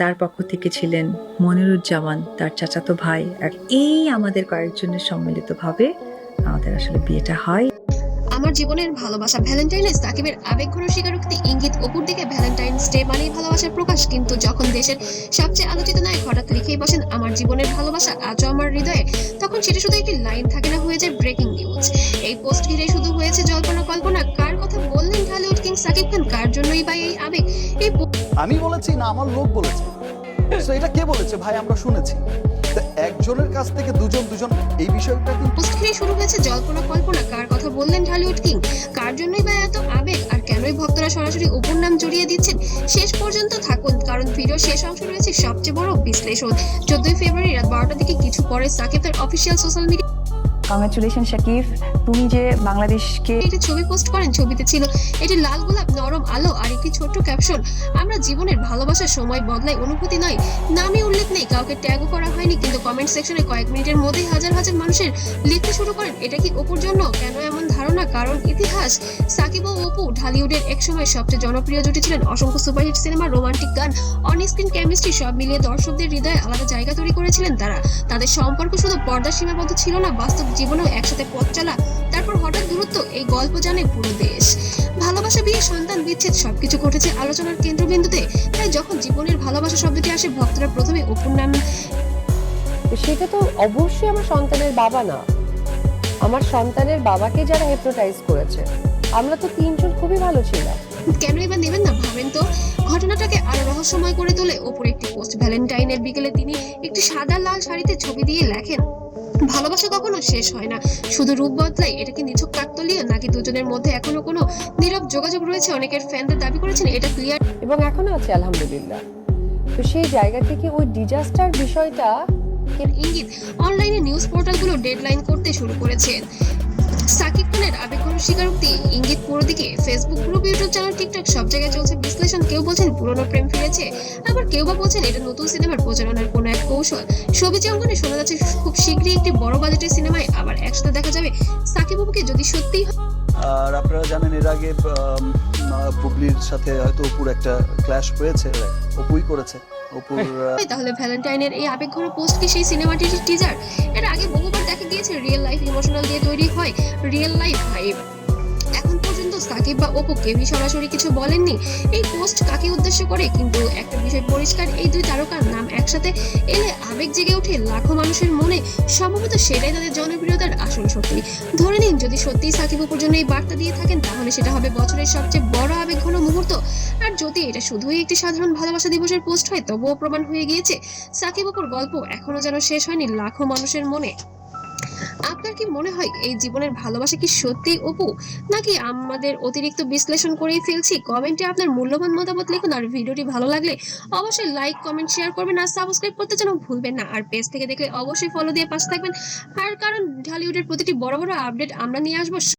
তার পক্ষ থেকে ছিলেন মনিরুজ্জামান, তার চাচাতো ভাই। আর এই আমাদের কয়েকজনের সম্মিলিতভাবে আমাদের আসলে বিয়েটা হয়। আমার জীবনের ভালোবাসা ভ্যালেন্টাইনে সাকিবের আবেগঘন স্বীকারোক্তি ইঙ্গিত অপুর দিকে ভ্যালেন্টাইন্স ডে মানেই ভালোবাসার প্রকাশ। কিন্তু যখন দেশের সবচেয়ে আলোচিত নায়ক হঠাৎ লিখেই বসেন, আমার জীবনের ভালোবাসা আজও আমার হৃদয়ে, তখন সেটা শুধু একটি লাইন থাকে না, হয়ে যায় ব্রেকিং নিউজ এই পোস্ট ঘিরে শুধু হয়েছে জল্পনা কল্পনা, কার কথা বললেন কিং কার জন্যই বা এই আবেগ? এই আমি বলেছি না আমার লোক বলেছে। তো এটা কে বলেছে? ভাই আমরা শুনেছি। একজনের কাছ থেকে দুজন দুজন এই বিষয়টা কিন্তু পোস্ট ঘিরে শুরু হয়েছে জল্পনা কল্পনা। কার কথা বললেন ঢালিউড কিং? কার জন্যই বা এত আবেগ? আর কেনই ভক্তরা সরাসরি অপুর নাম জড়িয়ে দিচ্ছেন? শেষ পর্যন্ত থাকুন কারণ ভিডিও শেষ অংশ রয়েছে সবচেয়ে বড় বিশ্লেষণ। চোদ্দই ফেব্রুয়ারি রাত বারোটার দিকে কিছু পরে সাকিব তার official social media congratulation Shakib তুমি যে বাংলাদেশকে একটি ছবি পোস্ট করেন, ছবিতে ছিল, এটি লাল গোলাপ, নরম আলো আর একটি ছোট্ট ক্যাপশন আমরা জীবনের ভালোবাসার সময় বদলায় অনুভূতি নয়। নামে উল্লেখ নেই, কাউকে ট্যাগও করা হয়নি, কিন্তু কমেন্ট সেকশনে কয়েক মিনিটের মধ্যেই হাজার হাজার মানুষের লিখতে শুরু করেন। এটা কি অপুর জন্য? কেন এমন ধারণা কারণ ইতিহাস সাকিব ও অপু ঢালিউডের একসময় সবচেয়ে জনপ্রিয় জুটি ছিলেন অসংখ্য সুপারহিট সিনেমা, রোমান্টিক গান অন স্ক্রিন কেমিস্ট্রি সব মিলিয়ে দর্শকদের হৃদয়ে আলাদা জায়গা তৈরি করেছিলেন তারা। তাদের সম্পর্ক শুধু পর্দার সীমাবদ্ধ ছিল না, বাস্তব জীবনেও একসাথে পথ চলা, তারপর হঠাৎ দূরত্ব, এই গল্প জানে পুরো দেশ। ভালোবাসা বিয়ে, সন্তান বিচ্ছেদ, সবকিছু ঘটেছে আলোচনার কেন্দ্রবিন্দুতে, তাই যখন জীবনের ভালোবাসা শব্দটি আসে, ভক্তরা প্রথমে অপুর নাম সেটা তো অবশ্যই আমার সন্তানের বাবা না। আমার সন্তানের বাবাকে যারা হেপ্নোটাইজ করেছে আমরা তো তিনজন খুবই ভালো ছিলাম। কেন এবার নেবেন না ভাবেন তো? ঘটনাটাকে আরও রহস্যময় করে তোলে ওপরে একটি পোস্ট ভ্যালেন্টাইনের বিকেলে তিনি একটি সাদা লাল শাড়িতে ছবি দিয়ে লেখেন ভালোবাসা কখনো শেষ হয় না। শুধু রূপ বদলায় এটা কি নিছক কাকতলীয়? নাকি দুজনের মধ্যে এখনও কোনো নীরব যোগাযোগ রয়েছে? অনেকের ফ্যানদের দাবি করেছেন এটা ক্লিয়ার এবং এখনও আছে আলহামদুলিল্লাহ। তো সেই জায়গা থেকে ওই ডিজাস্টার বিষয়টা ইঙ্গিত, অনলাইনে নিউজ পোর্টালগুলো ডেডলাইন করতে শুরু করেছে। সাকিব খানের আবেগঘন স্বীকারোক্তি, ইঙ্গিত পুরো দিকে Facebook group YouTube channel TikTok সব জায়গায় চলছে। বিশ্লেষণ, কেউ বলছেন পুরনো প্রেম ফিরেছে, আবার কেউ বা বলছেন এটা নতুন সিনেমার প্রচারণার কোনো এক কৌশল। সবিজ অঙ্গনে শোনা যাচ্ছে খুব শীঘ্রই একটি বড় বাজেটের সিনেমায় আবার একসাথে দেখা যাবে। সাকিব বাবুকে যদি সত্যিই আর আপনারা জানেন, এর আগে বুবলির সাথে হয়তো অপুর একটা ক্ল্যাশ হয়েছে, অপুই করেছে। অপুর তাহলে ভ্যালেন্টাইনের এই আবেগঘন পোস্ট কি সেই সিনেমাটির টিজার এর আগে বহুবার দেখা গিয়েছে রিয়েল লাইফ ইমোশনাল দিয়ে তৈরি হয় রিয়েল লাইফ ভাইব এখন পর্যন্ত সাকিব বা অপু কেউই সরাসরি কিছু বলেননি। এই পোস্ট কাকে উদ্দেশ্য করে? কিন্তু একটা বিষয় পরিষ্কার, এই দুই তারকার নাম একসাথে এলে আবেগ জেগে ওঠে লাখো মানুষের মনে। সম্ভবত সেটাই তাদের জনপ্রিয়তার আসল শক্তি। ধরে নিন, যদি সত্যিই সাকিব অপুর জন্য এই বার্তা দিয়ে থাকেন, তাহলে সেটা হবে বছরের সবচেয়ে বড় আবেগ ঘন মুহূর্ত। আর যদি এটা শুধুই একটি সাধারণ ভালোবাসা দিবসের পোস্ট হয়, তবুও প্রমাণ হয়ে গিয়েছে, সাকিব অপুর গল্প এখনও যেন শেষ হয়নি লাখো মানুষের মনে। আপনার কি মনে হয় এই জীবনের ভালোবাসা কি সত্যি, অপু? নাকি আমাদের অতিরিক্ত বিশ্লেষণ করেই ফেলছি? কমেন্টে আপনার মূল্যবান মতামত লিখুন আর ভিডিওটি ভালো লাগলে অবশ্যই লাইক কমেন্ট শেয়ার করবেন আর সাবস্ক্রাইব করতে যেন ভুলবেন না। আর পেজ থেকে দেখলে অবশ্যই ফলো দিয়ে পাশে থাকবেন। আর কারণ ঢালিউডের প্রতিটি বড় বড় আপডেট আমরা নিয়ে আসব।